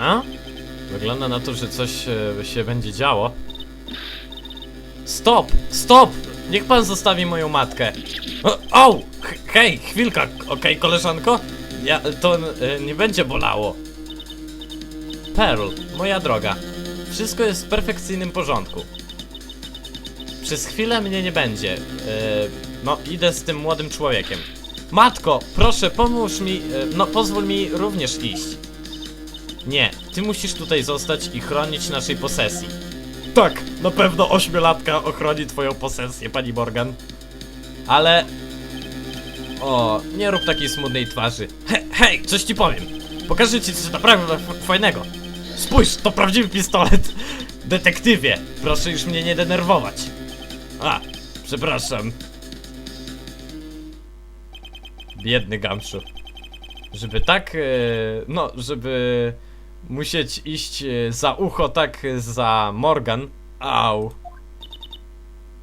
A? Wygląda na to, że coś e, się będzie działo. Stop! Stop! Niech pan zostawi moją matkę. O! hej, chwilka, okej, koleżanko? Ja, to e, nie będzie bolało. Pearl, moja droga. Wszystko jest w perfekcyjnym porządku. Przez chwilę mnie nie będzie. E, no, idę z tym młodym człowiekiem. Matko, proszę, pomóż mi. e, no, pozwól mi również iść. Nie, ty musisz tutaj zostać i chronić naszej posesji. Tak, na pewno ośmiolatka ochroni twoją posesję, pani Morgan. Ale... O, nie rób takiej smutnej twarzy. He, hej, coś ci powiem. Pokażę ci coś naprawdę fajnego. Spójrz, to prawdziwy pistolet. Detektywie, proszę już mnie nie denerwować. A, przepraszam. Biedny Gamszu. Żeby tak, e, no, żeby musieć iść e, za ucho tak e, za Morgan. Au.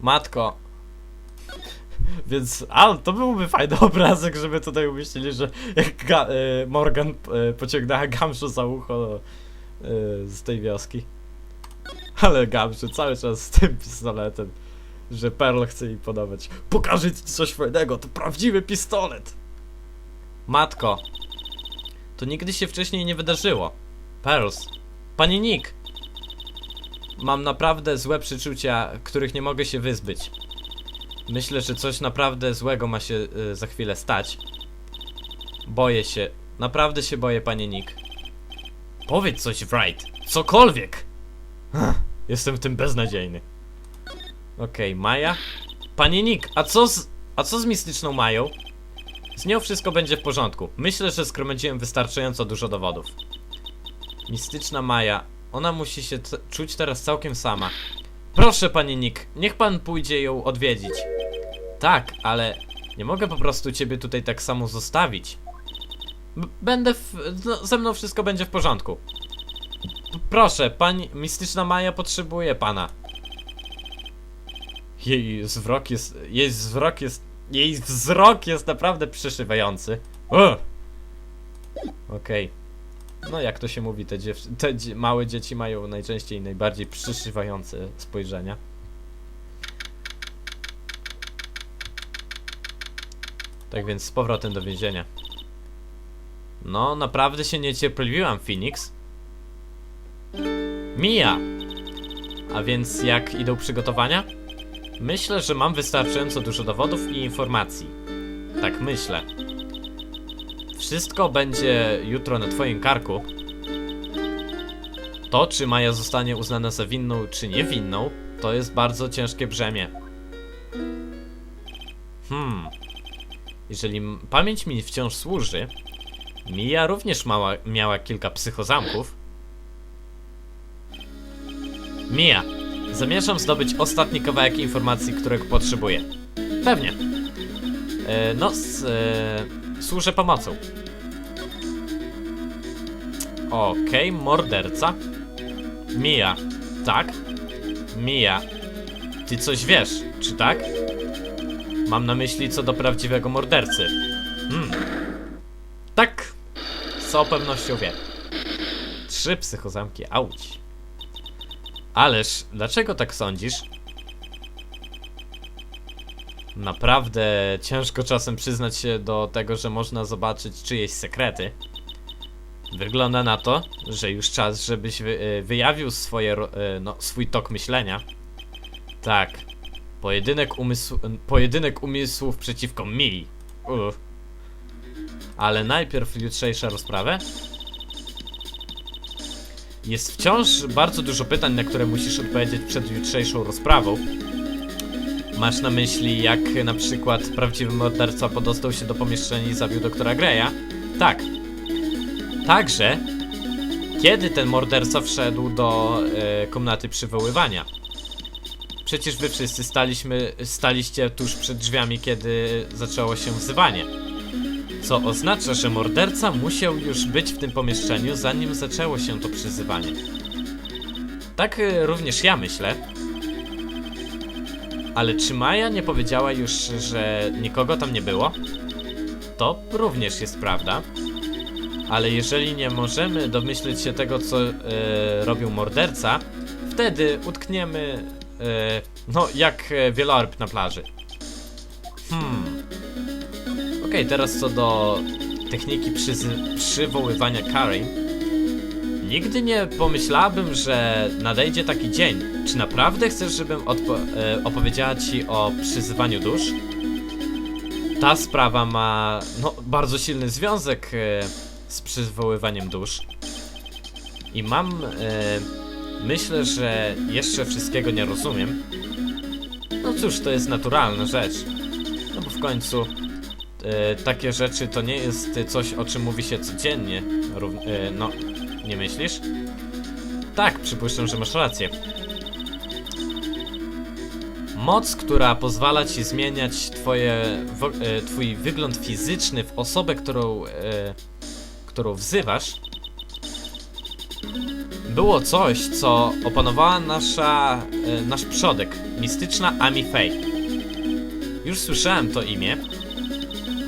Matko. Więc, ale to byłby fajny obrazek, żeby tutaj umieścili, że jak Ga e, Morgan e, pociągnęła Gamszu za ucho e, z tej wioski. Ale Gamszu cały czas z tym pistoletem, że Pearl chce jej podawać. Pokażę ci coś fajnego, to prawdziwy pistolet! Matko, to nigdy się wcześniej nie wydarzyło. Pearls, Panie Nick! Mam naprawdę złe przeczucia, których nie mogę się wyzbyć. Myślę, że coś naprawdę złego ma się y, za chwilę stać. Boję się. Naprawdę się boję, panie Nick. Powiedz coś, Wright. Cokolwiek! Ach, Jestem w tym beznadziejny. Okej, Maja. Panie Nick, a co z... A co z mistyczną Mają? Z nią wszystko będzie w porządku. Myślę, że zgromadziłem wystarczająco dużo dowodów. Mistyczna Maja. Ona musi się czuć teraz całkiem sama. Proszę, panie Nick, niech pan pójdzie ją odwiedzić. Tak, ale nie mogę po prostu ciebie tutaj tak samo zostawić. B będę w... No, ze mną wszystko będzie w porządku. P proszę, pani Mistyczna Maja potrzebuje pana. Jej wzrok jest... Jej wzrok jest... Jej wzrok jest naprawdę przyszywający. Okej. No jak to się mówi, te, dziew- te dzie małe dzieci mają najczęściej najbardziej przyszywające spojrzenia. Tak więc z powrotem do więzienia. No, naprawdę się niecierpliwiłam, Phoenix. Mija! A więc jak idą przygotowania? Myślę, że mam wystarczająco dużo dowodów i informacji. Tak myślę. Wszystko będzie jutro na twoim karku. To, czy Maja zostanie uznana za winną, czy niewinną, to jest bardzo ciężkie brzemię. Hmm. Jeżeli pamięć mi wciąż służy, Mia również mała, miała kilka psychozamków. Mia, zamierzam zdobyć ostatni kawałek informacji, którego potrzebuję. Pewnie. E, no, s, e, służę pomocą. Okej, morderca. Mia, tak? Mia, ty coś wiesz, czy tak? Mam na myśli co do prawdziwego mordercy. Hmm. Tak, z całą pewnością wie. Trzy psychozamki, auć. Ależ, dlaczego tak sądzisz? Naprawdę ciężko czasem przyznać się do tego, że można zobaczyć czyjeś sekrety. Wygląda na to, że już czas, żebyś wy, y, wyjawił swoje, y, no, swój tok myślenia. Tak. Pojedynek, umysł, pojedynek umysłów przeciwko mi. Uff. Ale najpierw jutrzejsza rozprawę. Jest wciąż bardzo dużo pytań, na które musisz odpowiedzieć przed jutrzejszą rozprawą. Masz na myśli, jak na przykład prawdziwy morderca podostał się do pomieszczenia i zabił doktora Greya? Tak. Także, kiedy ten morderca wszedł do e, komnaty przywoływania? Przecież wy wszyscy staliśmy, staliście tuż przed drzwiami, kiedy zaczęło się wzywanie. Co oznacza, że morderca musiał już być w tym pomieszczeniu, zanim zaczęło się to przyzywanie. Tak e, również ja myślę. Ale czy Maja nie powiedziała już, że nikogo tam nie było? To również jest prawda. Ale jeżeli nie możemy domyśleć się tego, co e, robił morderca, wtedy utkniemy, e, no, jak e, wieloryb na plaży. Hmm. Okej, teraz co do techniki przywoływania Karin. Nigdy nie pomyślałabym, że nadejdzie taki dzień. Czy naprawdę chcesz, żebym e, opowiedziała ci o przyzywaniu dusz? Ta sprawa ma no, bardzo silny związek e, z przywoływaniem dusz. I mam. E, myślę, że jeszcze wszystkiego nie rozumiem. No cóż, to jest naturalna rzecz. No bo w końcu takie rzeczy to nie jest coś, o czym mówi się codziennie. Rów, e, no, nie myślisz? Tak, przypuszczam, że masz rację. Moc, która pozwala ci zmieniać twoje, wo, e, twój wygląd fizyczny w osobę, którą, e, którą wzywasz, było coś, co opanowała nasza, e, nasz przodek, mistyczna Ami Fey. Już słyszałem to imię.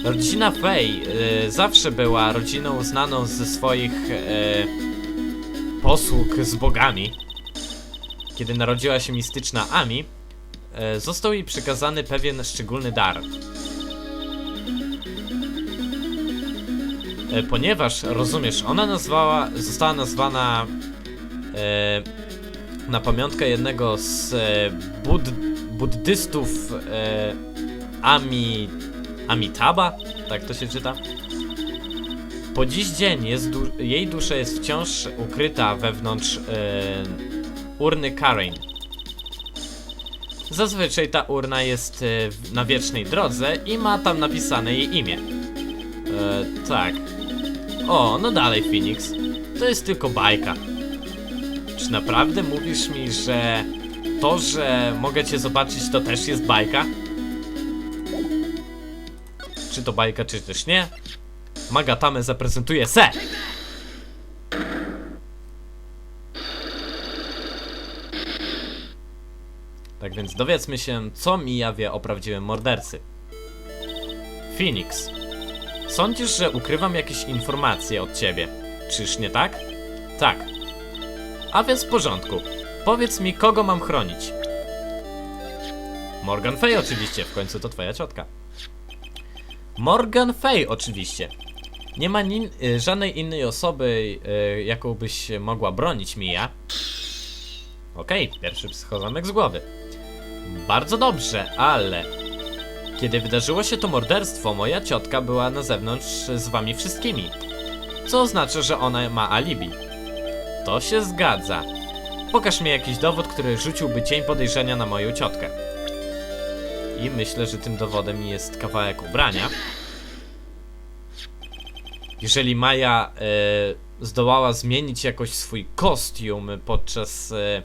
Rodzina Fey e, zawsze była rodziną znaną ze swoich e, posług z bogami. Kiedy narodziła się mistyczna Ami, e, został jej przekazany pewien szczególny dar. E, ponieważ, rozumiesz, ona nazwała, została nazwana e, na pamiątkę jednego z bud, buddystów e, Ami, Amitabha, tak to się czyta. Po dziś dzień jest du jej dusza jest wciąż ukryta wewnątrz e, urny Karen. Zazwyczaj ta urna jest w- na wiecznej drodze i ma tam napisane jej imię. E, tak. O, no dalej, Phoenix. To jest tylko bajka. Czy naprawdę mówisz mi, że to, że mogę cię zobaczyć, to też jest bajka? To bajka, czy też nie? Magatame zaprezentuje se! Tak więc dowiedzmy się, co Mija wie o prawdziwym mordercy. Phoenix. Sądzisz, że ukrywam jakieś informacje od ciebie? Czyż nie tak? Tak. A więc w porządku. Powiedz mi, kogo mam chronić? Morgan Fay oczywiście, w końcu to twoja ciotka. Morgan Fay oczywiście. Nie ma nin- y, żadnej innej osoby, y, jaką byś mogła bronić, Mija. Okej, pierwszy psychozamek z głowy. Bardzo dobrze, ale... Kiedy wydarzyło się to morderstwo, moja ciotka była na zewnątrz z wami wszystkimi. Co oznacza, że ona ma alibi. To się zgadza. Pokaż mi jakiś dowód, który rzuciłby cień podejrzenia na moją ciotkę. I myślę, że tym dowodem jest kawałek ubrania. Jeżeli Maja e, zdołała zmienić jakoś swój kostium podczas e,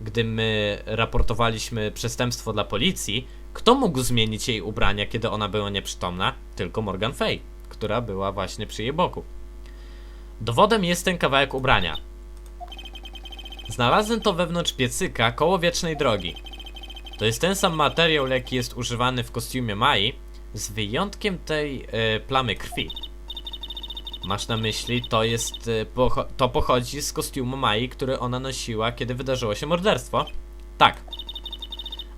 gdy my raportowaliśmy przestępstwo dla policji, kto mógł zmienić jej ubrania, kiedy ona była nieprzytomna? Tylko Morgan Fay, która była właśnie przy jej boku. Dowodem jest ten kawałek ubrania. Znalazłem to wewnątrz piecyka koło wiecznej drogi. To jest ten sam materiał, jaki jest używany w kostiumie Mai, z wyjątkiem tej e, plamy krwi. Masz na myśli, to jest. Pocho to pochodzi z kostiumu Mai, który ona nosiła, kiedy wydarzyło się morderstwo? Tak.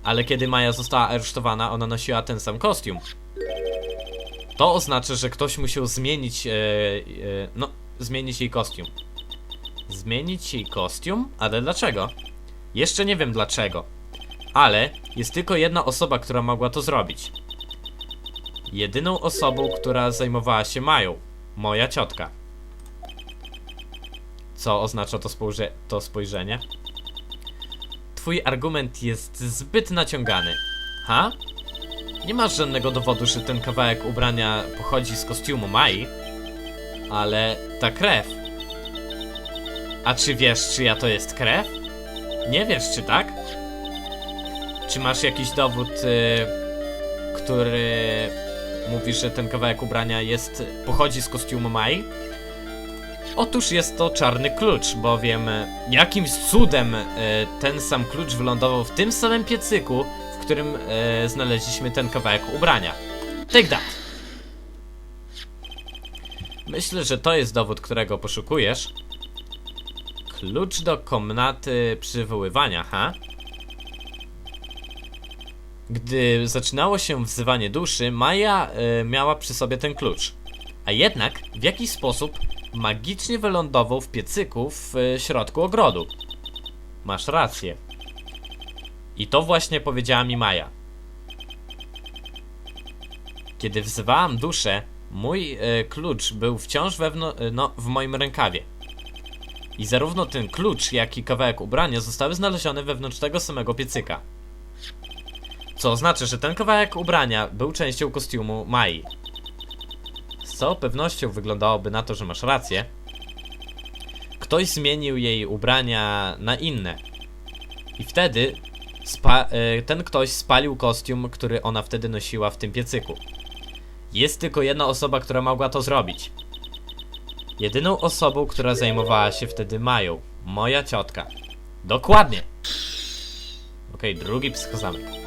Ale kiedy Maja została aresztowana, ona nosiła ten sam kostium. To oznacza, że ktoś musiał zmienić. E, no, zmienić jej kostium. Zmienić jej kostium? Ale dlaczego? Jeszcze nie wiem dlaczego. Ale jest tylko jedna osoba, która mogła to zrobić. Jedyną osobą, która zajmowała się Mają. Moja ciotka. Co oznacza to, spojrze to spojrzenie? Twój argument jest zbyt naciągany. Ha? Nie masz żadnego dowodu, że ten kawałek ubrania pochodzi z kostiumu Mai, ale ta krew. A czy wiesz, czyja to jest krew? Nie wiesz, czy tak? Czy masz jakiś dowód, y, który mówi, że ten kawałek ubrania jest pochodzi z kostiumu Mai? Otóż jest to czarny klucz, bowiem jakimś cudem e, ten sam klucz wylądował w tym samym piecyku, w którym e, znaleźliśmy ten kawałek ubrania. Take that! Myślę, że to jest dowód, którego poszukujesz. Klucz do komnaty przywoływania, ha? Gdy zaczynało się wzywanie duszy, Maja y, miała przy sobie ten klucz. A jednak w jakiś sposób magicznie wylądował w piecyku w y, środku ogrodu. Masz rację. I to właśnie powiedziała mi Maja. Kiedy wzywałam duszę, mój y, klucz był wciąż no, w moim rękawie. I zarówno ten klucz, jak i kawałek ubrania zostały znalezione wewnątrz tego samego piecyka. Co oznacza, że ten kawałek ubrania był częścią kostiumu Mai. Z całą pewnością wyglądałoby na to, że masz rację. Ktoś zmienił jej ubrania na inne. I wtedy e, ten ktoś spalił kostium, który ona wtedy nosiła w tym piecyku. Jest tylko jedna osoba, która mogła to zrobić. Jedyną osobą, która zajmowała się wtedy Mają. Moja ciotka. Dokładnie. Okej, drugi psychozamek.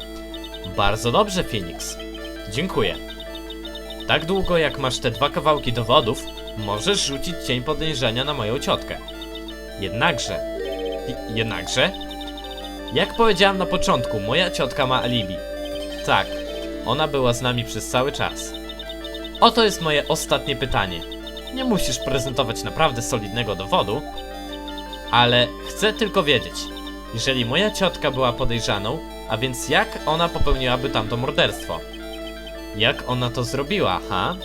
Bardzo dobrze, Phoenix. Dziękuję. Tak długo jak masz te dwa kawałki dowodów, możesz rzucić cień podejrzenia na moją ciotkę. Jednakże... Jednakże... Jak powiedziałem na początku, moja ciotka ma alibi. Tak, ona była z nami przez cały czas. Oto jest moje ostatnie pytanie. Nie musisz prezentować naprawdę solidnego dowodu, ale chcę tylko wiedzieć, jeżeli moja ciotka była podejrzaną, a więc jak ona popełniłaby tamto morderstwo? Jak ona to zrobiła, ha?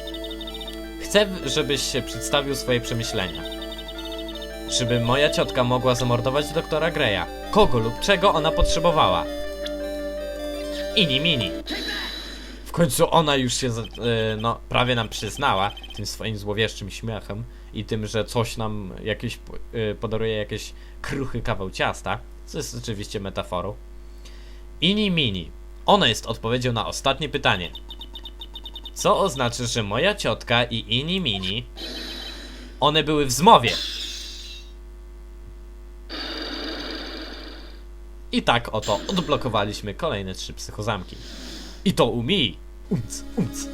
Chcę, żebyś się przedstawił swoje przemyślenia. Żeby moja ciotka mogła zamordować doktora Greya. Kogo lub czego ona potrzebowała? Ini mini. W końcu ona już się, e, no, prawie nam przyznała tym swoim złowieszczym śmiechem i tym, że coś nam jakieś e, podaruje jakieś kruchy kawał ciasta, co jest oczywiście metaforą. Ini mini. Ona jest odpowiedzią na ostatnie pytanie. Co oznacza, że moja ciotka i Ini mini one były w zmowie. I tak oto odblokowaliśmy kolejne trzy psychozamki. I to u mi. Umc, umc.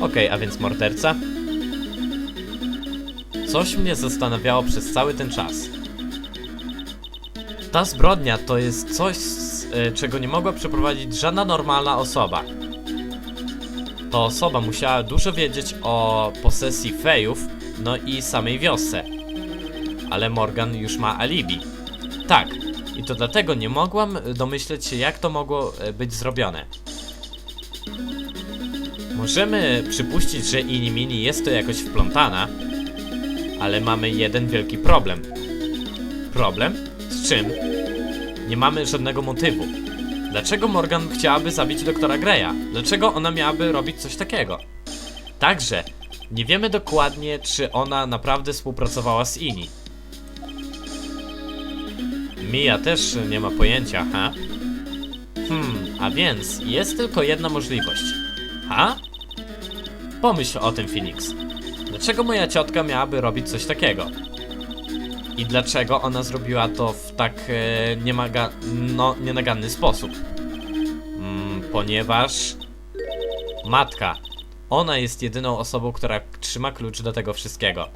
Okej, a więc morderca. Coś mnie zastanawiało przez cały ten czas. Ta zbrodnia to jest coś, czego nie mogła przeprowadzić żadna normalna osoba. Ta osoba musiała dużo wiedzieć o posesji fejów, no i samej wiosce. Ale Morgan już ma alibi. Tak, i to dlatego nie mogłam domyśleć się, jak to mogło e, być zrobione. Możemy przypuścić, że Inimini jest to jakoś wplątana, ale mamy jeden wielki problem. Problem? Z czym? Nie mamy żadnego motywu. Dlaczego Morgan chciałaby zabić doktora Greya? Dlaczego ona miałaby robić coś takiego? Także, nie wiemy dokładnie, czy ona naprawdę współpracowała z Ini. Mia też nie ma pojęcia, ha? Hmm, a więc jest tylko jedna możliwość. Ha? Pomyśl o tym, Phoenix. Dlaczego moja ciotka miałaby robić coś takiego? I dlaczego ona zrobiła to w tak e, niemaga, no, nienaganny sposób? Mm, ponieważ matka. Ona jest jedyną osobą, która trzyma klucz do tego wszystkiego.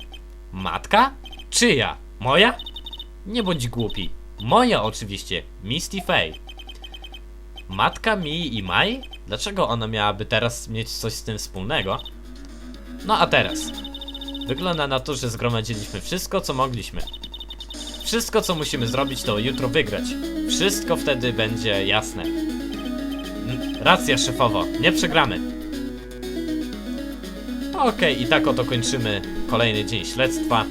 Matka? Czyja? Moja? Nie bądź głupi. Moja oczywiście, Misty Faye. Matka Mi i Mai? Dlaczego ona miałaby teraz mieć coś z tym wspólnego? No a teraz. Wygląda na to, że zgromadziliśmy wszystko, co mogliśmy. Wszystko, co musimy zrobić, to jutro wygrać. Wszystko wtedy będzie jasne. Racja, szefowo, nie przegramy. Okej, i tak oto kończymy kolejny dzień śledztwa.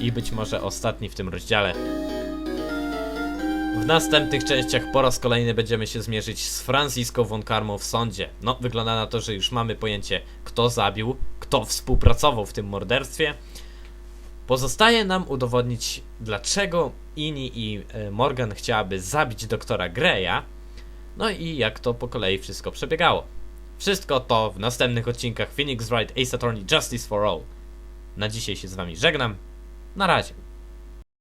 I być może ostatni w tym rozdziale. W następnych częściach po raz kolejny będziemy się zmierzyć z Francisco von Karmą w sądzie. No, wygląda na to, że już mamy pojęcie, kto zabił, kto współpracował w tym morderstwie. Pozostaje nam udowodnić, dlaczego Ini i e, Morgan chciałaby zabić doktora Greya. No i jak to po kolei wszystko przebiegało. Wszystko to w następnych odcinkach Phoenix Wright Ace Attorney Justice for All. Na dzisiaj się z wami żegnam. Na razie.